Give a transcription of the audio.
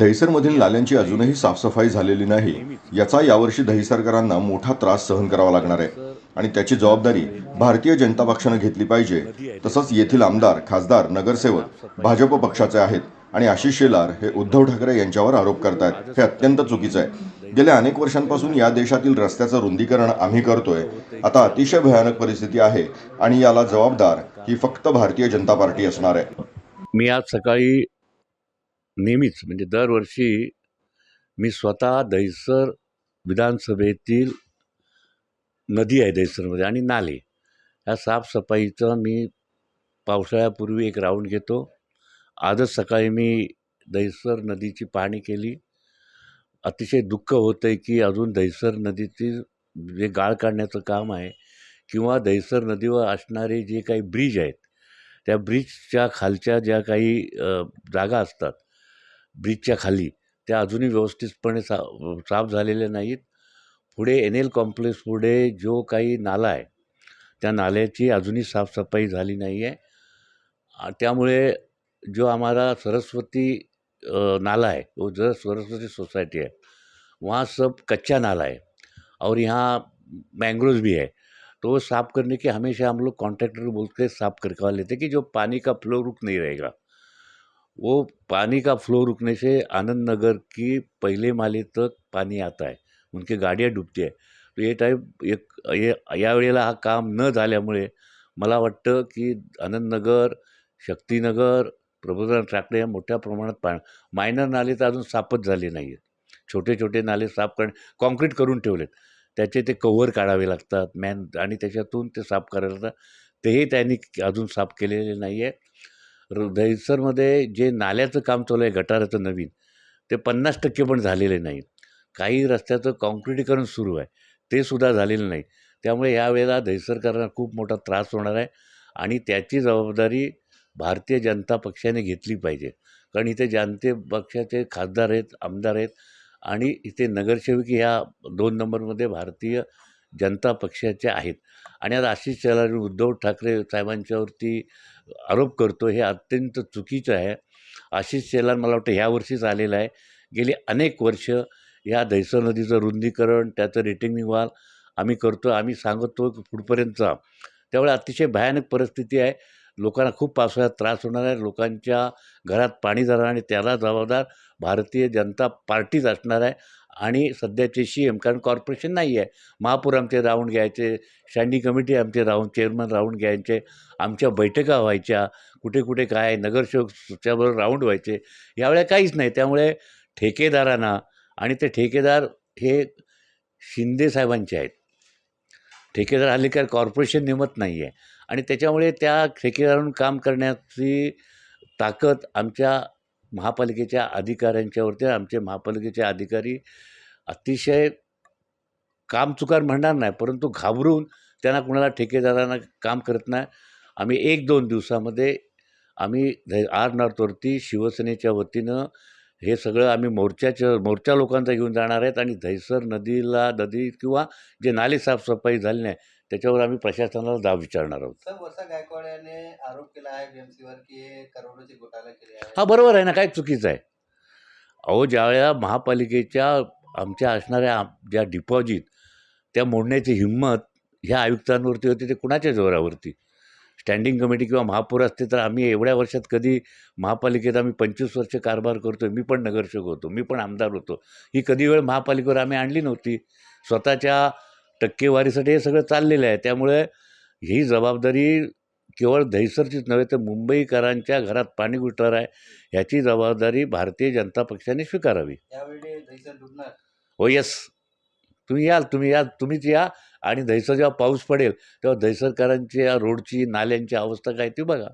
दहिसरमधील नाल्यांची अजूनही साफसफाई झालेली नाही. याचा यावर्षी दहिसरकरांना मोठा त्रास सहन करावा लागणार आहे. आणि त्याची जबाबदारी भारतीय जनता पक्षानं घेतली पाहिजे. तसंच येथील आमदार खासदार नगरसेवक भाजप पक्षाचे आहेत. आणि आशिष शेलार हे उद्धव ठाकरे यांच्यावर आरोप करतायत. हे अत्यंत चुकीचं आहे. गेल्या अनेक वर्षांपासून या देशातील रस्त्याचं रुंदीकरण आम्ही करतोय. आता अतिशय भयानक परिस्थिती आहे आणि याला जबाबदार ही फक्त भारतीय जनता पार्टी असणार आहे. मी आज सकाळी नेहमीच म्हणजे दरवर्षी मी स्वतः दहिसर विधानसभेतील नदी आहे दहिसरमध्ये आणि नाले. ह्या साफसफाईचं मी पावसाळ्यापूर्वी एक राऊंड घेतो. आजच सकाळी मी दहिसर नदीची पाहणी केली. अतिशय दुःख होतं आहे की अजून दहिसर नदीतील जे गाळ काढण्याचं काम आहे किंवा दहिसर नदीवर असणारे जे काही ब्रिज आहेत त्या ब्रिजच्या खालच्या ज्या काही जागा असतात ब्रिजच्या खाली. त्या अजूनही व्यवस्थितपणे सा साफ झालेल्या नाहीत. पुढे एन एल कॉम्प्लेक्स पुढे जो काही नाला आहे त्या नाल्याची अजूनही साफसफाई झाली नाही आहे त्यामुळे जो आम्हाला सरस्वती नाला है वो जो सरस्वती सोसाइटी है वहाँ सब कच्चा नाला है और यहाँ मैंग्रोव भी है. तो वो साफ़ करने की हमेशा हम लोग कॉन्ट्रैक्टर बोलते बोल के साफ़ करवा लेते कि जो पानी का फ्लो रुक नहीं रहेगा। वो पानी का फ्लो रुकने से आनंद नगर की पहले माले तक पानी आता है उनकी गाड्या डूबती आहे तो ये टाईप एक हे यावेळेला हा काम न झाल्यामुळे मला वाटतं की आनंदनगर शक्तीनगर प्रबोधन टाकले या मोठ्या प्रमाणात पा मायनर नाले तर अजून साफच झाले नाही आहेत छोटे छोटे नाले साफ करणे कॉन्क्रीट करून ठेवलेत. त्याचे ते कव्हर काढावे लागतात मॅन आणि त्याच्यातून ते साफ करायला लागतात. तेही त्यांनी अजून साफ केलेले नाही आहे र दहिसरमध्ये जे नाल्याचं काम चालू आहे गटाराचं नवीन ते पन्नास टक्के पण झालेले नाही काही रस्त्याचं काँक्रिटीकरण सुरू आहे ते सुद्धा झालेलं नाही. त्यामुळे यावेळेला दहिसरकरांना खूप मोठा त्रास होणार आहे आणि त्याची जबाबदारी भारतीय जनता पक्षाने घेतली पाहिजे. कारण इथे जनते पक्षाचे खासदार आहेत आमदार आहेत आणि इथे नगरसेवकी ह्या दोन नंबरमध्ये भारतीय जनता पक्षाचे आहेत. आणि आज आशिष शेलार उद्धव ठाकरे साहेबांच्यावरती आरोप करतो हे अत्यंत चुकीचं आहे. आशिष शेलार मला वाटतं ह्या वर्षीच आलेलं आहे. गेली अनेक वर्ष ह्या दहिसर नदीचं रुंदीकरण त्याचं रेटिंग वॉल आम्ही करतो आम्ही सांगतो पुढपर्यंतचा पुढपर्यंत त्यामुळे अतिशय भयानक परिस्थिती आहे. लोकांना खूप पावसाळ्यात त्रास होणार आहे. लोकांच्या घरात पाणी जाणार आणि त्याला जबाबदार भारतीय जनता पार्टीच असणार आहे. आणि सध्याचे सी एम कारण कॉर्पोरेशन नाही आहे महापौर आमचे राऊंड घ्यायचे स्टँडिंग कमिटी आमचे राऊंड चेअरमन राऊंड घ्यायचे आमच्या बैठका व्हायच्या कुठे कुठे काय नगरसेवकच्याबरोबर राऊंड व्हायचे. यावेळेला काहीच नाही. त्यामुळे ठेकेदारांना आणि ते ठेकेदार हे शिंदे साहेबांचे आहेत. ठेकेदार हल्ली काय कॉर्पोरेशन नेमत नाही आहे आणि त्याच्यामुळे त्या ठेकेदारांना काम करण्याची ताकद आमच्या महापालिकेच्या अधिकाऱ्यांच्यावरती आमचे महापालिकेचे अधिकारी अतिशय कामचुकार म्हणणार नाही परंतु घाबरून त्यांना कुणाला ठेकेदारांना काम करत नाही. आम्ही एक दोन दिवसामध्ये आम्ही आर नॉर्थवरती शिवसेनेच्या वतीनं हे सगळं आम्ही मोर्चाच्या मोर्चा लोकांचा घेऊन जाणार आहेत आणि धैसर नदीला नदी किंवा जे नाले साफसफाई झाली नाही त्याच्यावर आम्ही प्रशासनाला जाब विचारणार आहोत. सर वर्षा गायकवाड याने आरोप केला आहे बीएमसीवर की हे करोडोचे घोटाळा केले आहे हा बरोबर आहे ना काय चुकीचं आहे? अहो ज्यावेळेला महापालिकेच्या आमच्या असणाऱ्या आम- ज्या डिपॉझिट त्या मोडण्याची हिंमत ह्या आयुक्तांवरती होती ते कुणाच्या जोरावरती? स्टँडिंग कमिटी किंवा महापौर असते तर आम्ही एवढ्या वर्षात कधी महापालिकेत आम्ही पंचवीस वर्ष कारभार करतो मी पण नगरसेवक होतो मी पण आमदार होतो. ही कधी वेळ महापालिकेवर आम्ही आणली नव्हती. स्वतःच्या टक्केवारीसाठी हे सगळं चाललेलं आहे. त्यामुळे ही जबाबदारी केवळ दहिसरचीच नव्हे तर मुंबईकरांच्या घरात पाणी घुटणार आहे ह्याची जबाबदारी भारतीय जनता पक्षाने स्वीकारावी. हो येस तुम्ही याल तुम्ही या तुम्हीच या आणि दहिसर जेव्हा पाऊस पडेल तेव्हा दहिसरकरांची या रोडची नाल्यांची अवस्था काय ती बघा.